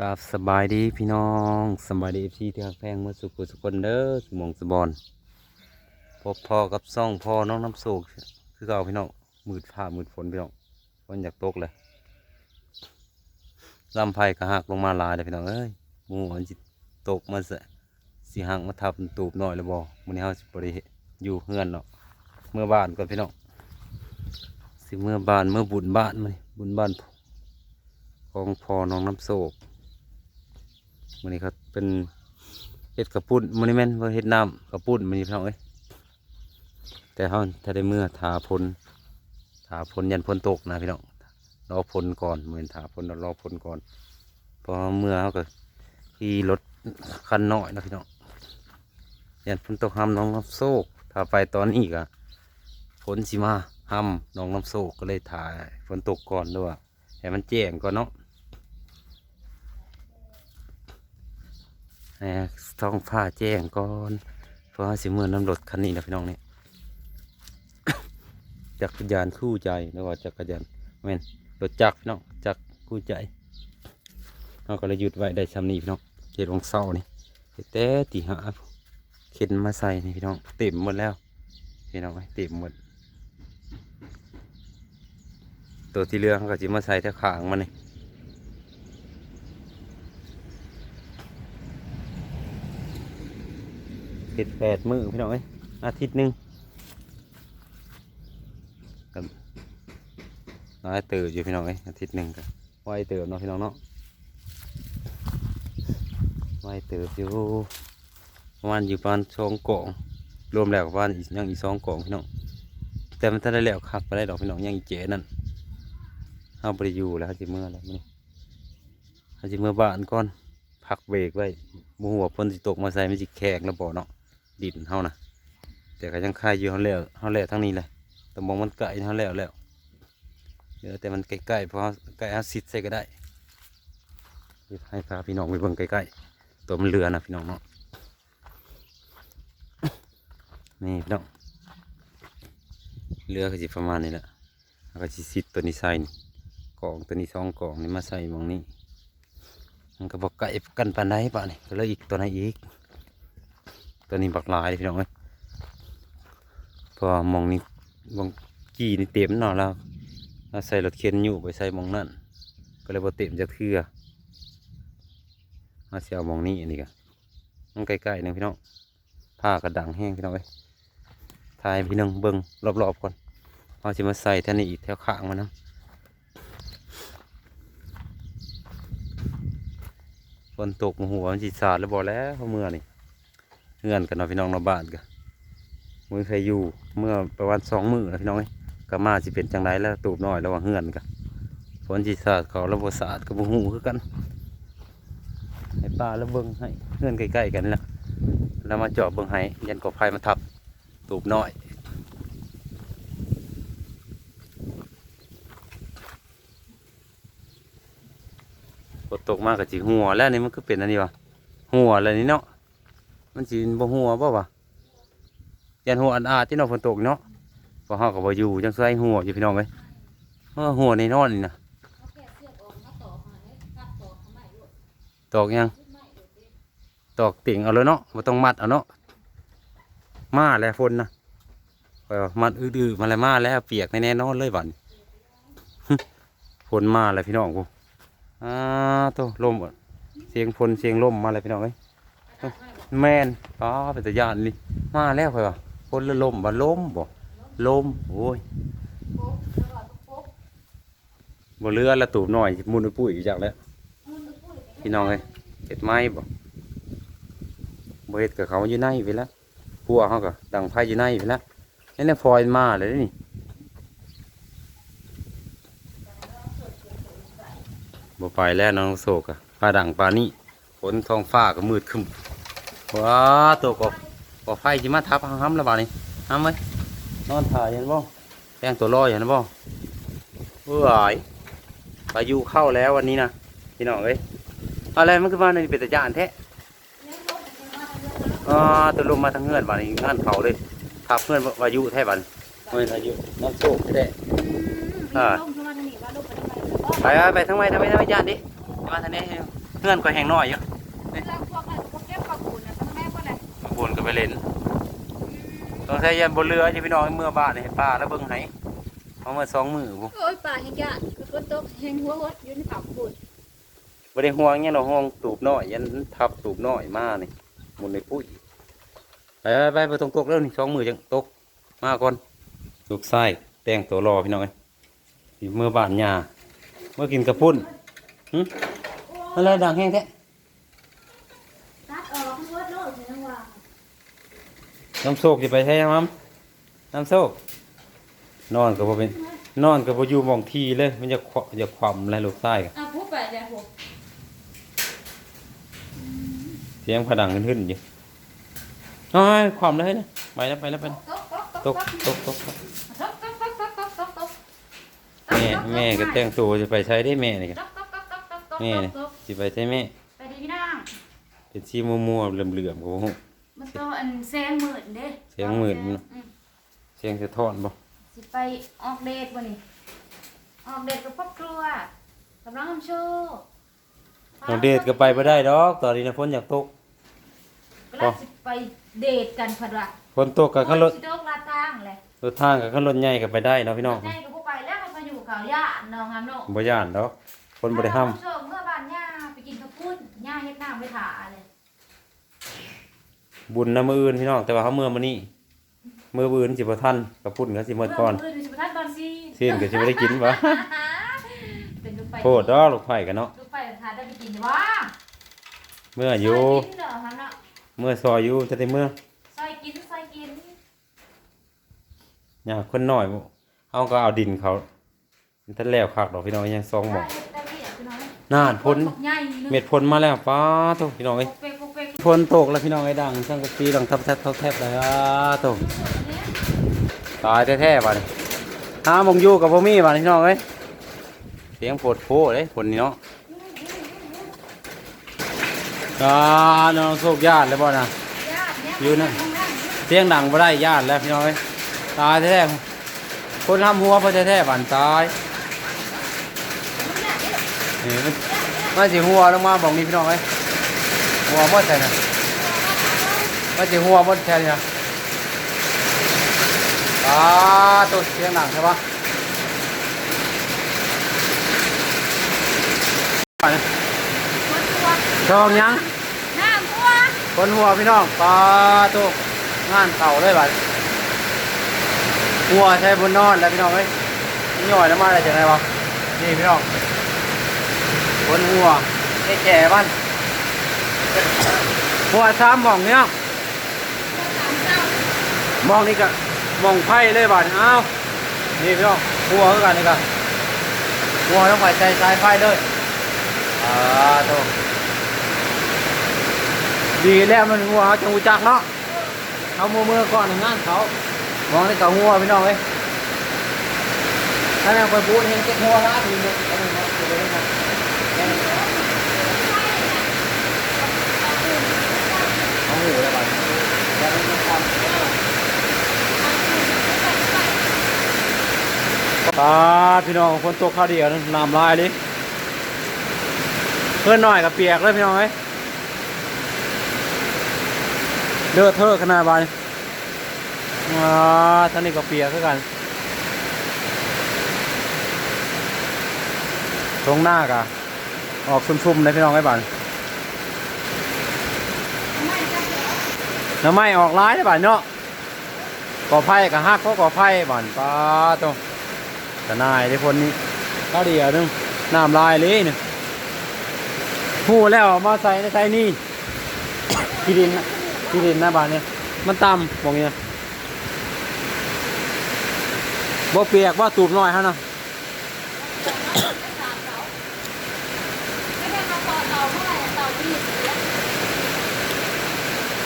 กับสบายดีพี่น้องสบายดีพี่ที่ฮักแพงเมื่อสุขุสุคนเด้อสมองสบอนพบพ่อกับซ่องพ่อน้องน้ำโศกคือเก่าพี่น้องมืดฟ้ามืดฝนพี่น้องฝนอยากตกเลยลำไผ่ก็หักลงมาลายเลยพี่น้องเอ้ยมูมันจิตกมาเสะสิหักมาทับตูบหน่อยแล้วบ่มื้อนี้เฮาสิบ่ได้อยู่เฮือนเนาะเมื่อบ้านก่อนพี่น้องสิเมื่อบ้านเมื่อบุญบ้านมาบุญบ้านของพอน้องน้ำโศก มันนี้ครับเป็นเห็ดกระปุ่นมันนี่แม่นว่าเห็ดน้ำกระปุ่นมันนี่พี่น้องเอ้ยแต่เขาถ้าได้เมื่อถาพลถาพลยันพลตกนะพี่น้องรอพลก่อนเหมือนถาพลรอพลก่อนพอเมื่อเขาก็ขี่รถคันน้อยนะพี่น้องยันพลตกห้ามน้องน้ำโศกถ้าไปตอนนี้ก็ฝนสิมาห้ามน้องน้ำโศกก็เลยถ่ายฝนตกก่อนด้วยให้มันแจ้งก่อนเนาะให้ ท้องฟ้าแจ้งก่อนเพราะว่าสิเมื่อน้ำรถคันนี้นะพี่น้องเนี่ยจักรยานคู่ใจนะว่าจักรยานแม่นรถจักรพี่น้องจักรคู่ใจเราก็เลยหยุดไว้ได้ชำนี้พี่น้องเจ็ดวงเศร้านี่แต่ตีหาเข็นมาใส่นี่พี่น้องเต็มหมดแล้วพี่น้องเอ้ยเต็มหมด ตัวที่เหลือเขาก็จะมาใส่แถวขางมันนี่ เจ็ดแปดมือพี่น้องเอ้ยอาทิตย์หนึ่งกับน้อยเติบอยู่พี่น้องเอ้ยอาทิตย์หนึ่งกับไวเติบเนาะพี่น้องเนาะไวเติบอยู่ประมาณอยู่ประมาณสองกล่องรวมแล้วประมาณยังอีกสองกล่องพี่น้องแต่มันถ้าได้แล้วครับไปได้ดอกพี่น้องยังอีเจ๋นั่นเอาไปอยู่แล้วจิเมื่อแล้วมันเขาจิเมื่อบ้านก่อนพักเบรกไว้หมูหัวพ่นสิตกมาใส่ไม่จิแขกแล้วบ่เนาะ ดินเฮานะแต่ก็ยังคายอยู่เขาแล้วเขาแล้วทั้งนี้เลยแต่มองมันไกลเขาแล้วแล้วเดี๋ยวแต่มันใกล้ๆเพราะใกล้เขาซิดใส่ก็ได้ให้พาพี่น้องไปเบิ่งใกล้ๆตัวมันเรือนะพี่น้องเนาะนี่พี่น้องเรือก็จะประมาณนี้แหละแล้วก็สิซิดตัวนี้ใส่กล่องตัวนี้สองกล่องนี่มาใส่มองนี้มันก็บอกไก่กันปานใดป่ะนี่ก็เลยอีกตัวไหนอีก ตัวนี้บักลายพี่น้องเอ้ยพอมองนี้มองกี่นี่เต็มเนาะแล้วใส่รถเข็นอยู่ไปใส่มองนั่นก็เลยบ่เต็มจะเทื่อมาเสียวมองนี้อันนี้ก็มันใกล้ๆหนึงพี่น้องผ้ากระดังแห้งพี่น้องเอ้ยถ่ายพี่น้องเบิ่งรอบๆก่อนพอจะมาใส่แท่นี้อีกแถวข้างมันนะฝนตกหัวมันสิสาดแล้วบอกแล้วเพราะเมื่อนี่ เงื่อนกันเนาะพี่น้องเนาะบ้านกันมือใครอยู่เมื่อประมาณสองมือนะพี่น้องเอ้ก็มาสิเป็นจังไรแล้วตูบน้อยระหว่างเงื่อนกันฝนสิสาดเขาแล้วบ่สาดกับบ่หูคือกันให้ป้าแล้วเบิ่งให้เงื่อนใกล้ๆกันนี่แหละแล้วมาจาะเบิ่งให้ยันกอไฟมาทับตูบน้อยตกมากกับจีหัวแล้วนี่มันก็เป็นอันนี้วะหัวอะไรนี่เนาะ มันจีบ่หัวบ่วะยันหัวอันอาที่นาะฝนตกเนาะพอเฮาก็บ่อยู่จังใส่หัวอยู่พี่น้องเอ้ยเออหัวในนอนนี่นะเขาแกะเสื้อออกมาต่อมาให้ตัดต่อกยังตอกติ่งเอาเลยเนาะบ่ต้องมัดเอาเนาะมาแล้วฝนนะเอมัดอื้อๆมาแล้วมาแล้วเปียกแน่ๆนอนเลยบัดนี้ฝนมาแล้วพี่น้องกูอ่าโตลมเสียงฝนเสียงลมมาแล้วพี่น้องเอ้ย แมนอ๋อเป็นตะยานนี่มาแล้วค่อยว่าฝนล้วลมบ่ลมบ่ลมโอ้ยโป๊ะแล้วก็โป๊ะบ่เรือละตูบหน่อยมุนปปุ้ยอยู่จักแล้วมุนไปพูดเลยพี่น้องเอ้ยเฮ็ดไม้บ่บ่เฮ็ดกับเขาอยู่ในไปแล้วพัวเขาก็ดังไฟอยู่ในไปแล้วนี่แหละฟอยมาเลยนี่บ่ไปแล้วน้องโศกอะปลาดังปลานี่ฝนท้องฟ้าก็มืดครึ้ม ว้าตัวกบกบไฟสิมาทับห้ำแล้วบาดนี้ห้ำไว้นอนถ่ายเห็นบ่แป้งตัวลอยเห็นบ่เอ้ยพายุเข้าแล้ววันนี้นะพี่น้องเอ้ยอะไรมันคือว่าในเป็นตะยานแท้อ่าตัวลมมาทางเงื่อนบ้านนี้งานเขาเลยทับเงื่อนวายุแท้บ้านเงื่อนวายุน้ำโชคแท้อ่าลงเข้ามาทางนี้ว่าลงไปทางไหนแล้วก็ไปไปไปทางไหนทางไหนทางไหนยานดิมาทางนี้เงื่อนก็แห้งน้อยอยู่ บางคนก็ไปเล่นต้องใช้ยันบนเรือจะพี่น้องเมื่อบ้านเห็นป้าแล้วเบิ่งไหเอามาสองมือบุโอ้ยปลาแห้งยากคือฝนตกแห้งหัวหดอยู่ในปากบูดบ่ได้ห่วงเนี่ยเราห่วงตูบน้อยยันทับตูบน้อยมานี่หมุนในปุ้ยไปไปไปไปตรงตกแล้วนี่สองมือจังตกมาก่อนลูกไส้แต่งตัวรอพี่น้องเอ้ยสิเมื่อบ้านยาเมื่อกินกระปุ้นหึอะไรดังแห้งแท้ ตัดออกหัวโลดเลยนะว่า น้ำโซกจะไปใช้ยังมั้งน้ำโซก นอนกับเป็นนอนกับอยู่หมองทีเลย มันจะขวจะขวำอะไรลูกไส้กันอะพูดไปเลยผมเสียงผดังขึ้นขึ้นอยู่น้อยขวำเลยนะไปแล้วไปแล้วไปแล้วตกตกตกตกตกตกตกตกตกตกตกตกแม่แม่ก็แต่งตัวจะไปใช้ได้แม่นี่กันตกตกตกตกตกตกแม่นี่จะไปใช้แม่ไปดีพี่นางเป็นชีมัวมัวๆเหลื่อมเหลื่อมๆโอ้โหมันตัวอั นแซงหมื่นเด้แซงหมื่นมันอืมเสียงสะท้อนบ่สิไปออกเดทวันนี้ออกเดทกับครอบครัวกับน้องคำโชว์น้องเดชก็ไปไม่ได้ดอก ตอนนี้นะฝนอยากตกก็เลยสิไปเดทกันพอดว่าฝนตกกับขันรถสิโดกลาทางเลยรถทางกับขันรถใหญ่ก็ไปได้เนาะพี่น้องใช่ก็บ่ไปแล้วมันมาอยู่กับย่าน้องงามโนบ่ย่านดอกคนบ่ได้ห้ามน้องคำโชว์เมื่อบ้านย่าไปกินข้าวปุ้นย่าเฮ็ดน้ำไปถาเลย บุญนะมืออื่นพี่น้องแต่ว่าเขาเมื่อมานี่มืออื่นสิบ่ทันกับพุ่นก็สิหมดก่อน เมื่อคืนสิบทัดก่อนสิเส้นก็สิบ่ได้กินบ่เป็นลูกไปโทษดอกลูกไผ่กันเนาะลูกไปทานได้ไปกินวะเมื่ออยู่ซกินเหรอฮะเนาะเมื่อซอยอยู่จะได้เมื่อซอยกินซอยกินเนี่ยคนน้อยบ่เฮาก็เอาดินเขาท่านแล้วคักดอกพี่น้องยังซองหมองได้เรียกพี่น้องน่านพ้นใหญ่นึงเม็ดพ้นมาแล้วป้าโตพี่น้องเอ้ยปกเปก ปกเปกพ้นตกแล้วพี่น้องไอ้ดังช่างกะตีดังทับแทบทับแทบเลยอ่าโตเนี่ยตายแท้ๆบัดนี้หามงอยู่กับบ่มีบัดนี้พี่น้องเอ้ยเสียงโพดโพเด้ผลนี่เนาะอ่าน้องโชคญาติแล้วบ่นะญาติเนี่ยอยู่นั่นข้างล่างเสียงดังบ่ได้ญาติแล้วพี่น้องเอ้ยตายแท้ๆคนทำหัวพราะแท้ๆบันตายนี่มันมันสิหัวลงมาบอกนี่พี่น้องเอ้ย หัวมดใช่นะมันสิหัวมดแค่นี้นะตาตัวเสียงดังใช่ปะชองยังน้ำท่วคนหัวพี่น้องปลาตัวงานเต่าเลยบัดหัวใช้บนนอนแล้วพี่น้องเอ้ยนี่ย่อยแล้วมาอะไรจากไหนวะนี่พี่น้องคนหัวไอ้แก่บ้าน หัวซ้ำมองเนี้ยมองนี่ก็มองไพ่เลยบัดอ้าวนี่พี่น้องหัวกันนี่ก็หัวต้องไปใจสายไฟเลยอ่าตัวดีแล้วมันงัวเขาจะหูจักเนาะเขามือมือก่อนงานเขามองในเก่างัวพี่น้องเอ้ยถ้าแม่งไปพูดเห็นเจ๊กงัวละทีนึงเอาไปเนะเอาไปเนาะเอา หูเลยบ้านแล้วมันทำปลาพี่น้องคนตกข้าวเดียวนั่นน้ำลายเลยเพื่อนหน่อยกับเปียกเลยพี่น้องเอ้ยเลือดเทอะขนาดบานอ่าท่านนี้ก็เปียกคือกันตรงหน้ากะออกชุ่มๆเลยพี่น้องไอ้บาน น้ำไม้ออกร้ายได้บานเนาะก่อไผ่กับฮักเขาก่อไผ่บานป้าโตกระนายได้คนนี้ก็เดียวนึงน้ำลายเลยเนี่ยพูแล้วมาใส่ในใส่นี่ที่ดินนะที่ดินหน้าบ้านเนี่ยมันต่ำบอกเงี้ยบ่เปียกบ่ตูบน้อยฮะเนาะ ไม่ได้มาต่อเตาเท่าไหร่เตาที่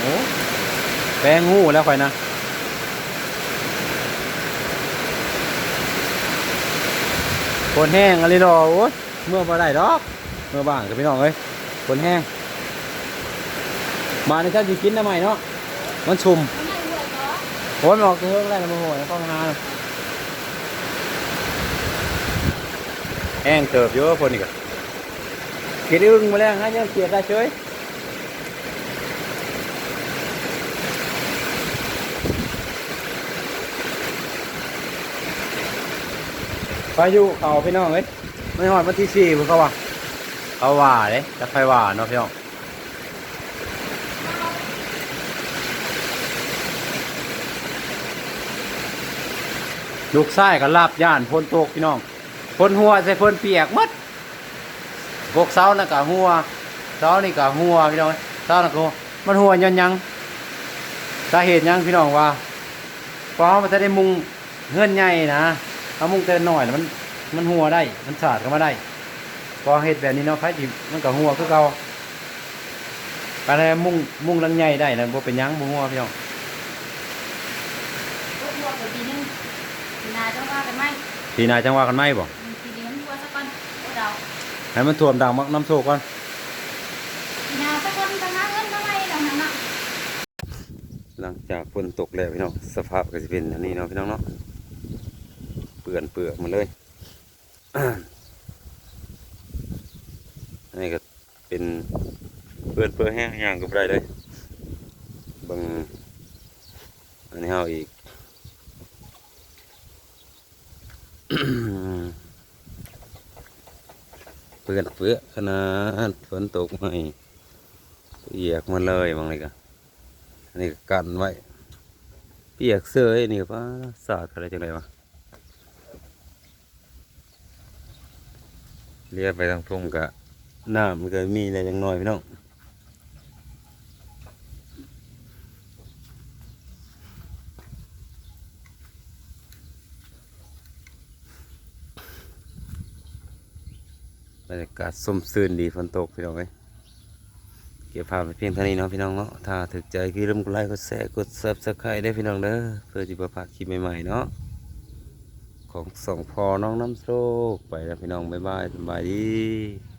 โอ้ แปลงงูแล้วข่อยนะคนแห้งอะไรดอกโอ้ยเมื่อมาได้ดอก เมื่อบ้านกับพี่น้องเอ้ยคนแห้ง มาในเจ้าจีกินทำไมเนาะมันชุ่มโอ้ยมันออกเรื่องอะไรนะโมโหแล้วก็งานแห้งเติบเยอะคนอีกอะเกินอึ้งมาแล้วฮะยังเกียดได้เฉยายุเขาพี่น้องเอ้ยไม่หอดวันที่สี่พวกเขาว่าเขาว่าเด้จะไฟว่าเนาะพี่น้องลูกไส้ก็ลาบย่านพ้นตกพี่น้องพ้นหัวใส่พ้นเปียกมัดพวกเสาน่ะกะหัวเสานี่กะหัวพี่น้องเสาน่ะก็หัวมันหัวยันยังสาเหตุยังพี่น้องว่าเพราะมันจะได้มุงเฮือนใหญ่นะ ถ้ามุงแต่น้อยน่ะมันมันหัวได้ มันสาดเข้ามาได้ พอเฮ็ดแบบนี้เนาะไผสิมันก็หัวคือเก่าการให้มุงมุงหลังใหญ่ได้นั่นบ่เป็นหยังบ่หัวพี่น้องรถวัวเกิดปีนึงปีหนาจะว่ากันไหมทีหนาจังว่ากันไหมบ่ปีนี้มันวัวสักก่อนโอ้เดาให้มันท่วมดังมักน้ำโซกก่อนปีหนาสักคนจะหาเงินเท่าไหร่เราหาเนาะหลังจากฝนตกแล้วพี่น้องสภาพก็สิเป็นอันนี้เนาะพี่น้องเนาะเปื่อนเปลือกมันเลยนนี้ก็เป็นเปื่อนเปื่อยแห้งย่างก็ได้เลยบางอันนี้เอาอีกเปื่อนเปื้อขนาดฝนตกใหม่เปียกมาเลยบางเลยก็อันนี้ก,กันไว้เปียกเสื้อไอ้นี่ก็ว่าสาดอะไรจังไรวะ เรียไปทางทุ่งกะน้ำมันก็มีอะไรอย่างน้อยพี่น้องบรรยากาศส้มซื่นดีฝนตกพี่น้องเอ้ยเก็บภาพไปเพียงเท่านี้เนาะพี่น้องเนาะถ้าถึกใจคือลืมกดไลค์กดแชร์กดซับสไครต์ได้พี่น้องเด้อเพื่อจะประพาคลิปใหม่ๆเนาะ ของสองพอน้องน้ำโชคไปแล้วพี่น้องบ๊ายบายสบายดี